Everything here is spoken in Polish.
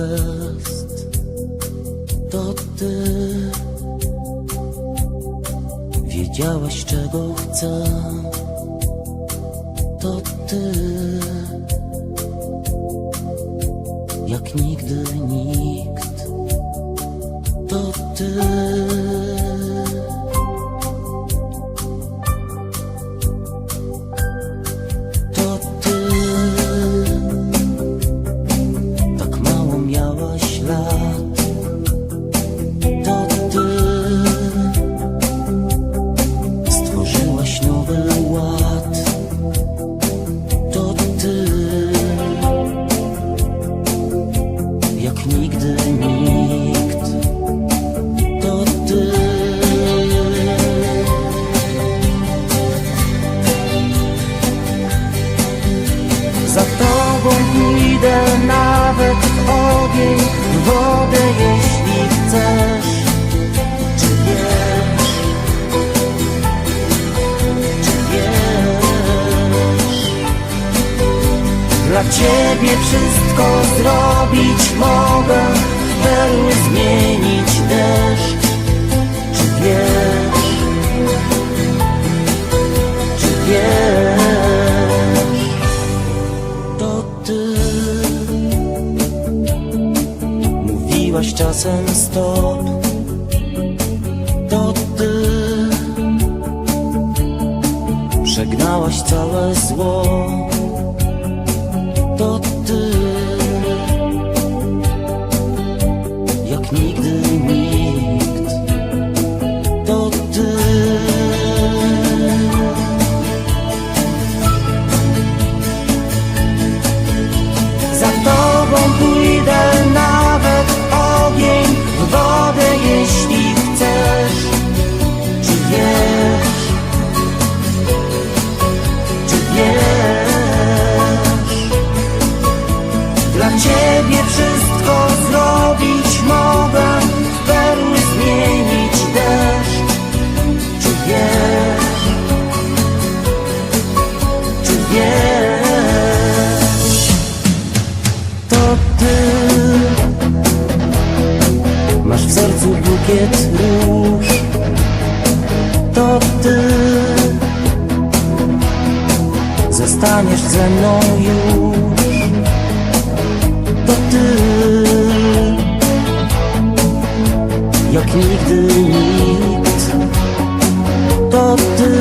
gest to ty. Wiedziałaś czego chcę. To ty. Jak nigdy nikt. To ty. Za tobą pójdę nawet w ogień, w wodę, jeśli chcesz. Czy wiesz? Czy wiesz? Dla ciebie wszystko zrobić mogę, perły zmienić. Czasem stop To ty. Przegnałaś całe zło bukiet róż To ty. Zostaniesz ze mną już To ty. Jak nigdy nikt To ty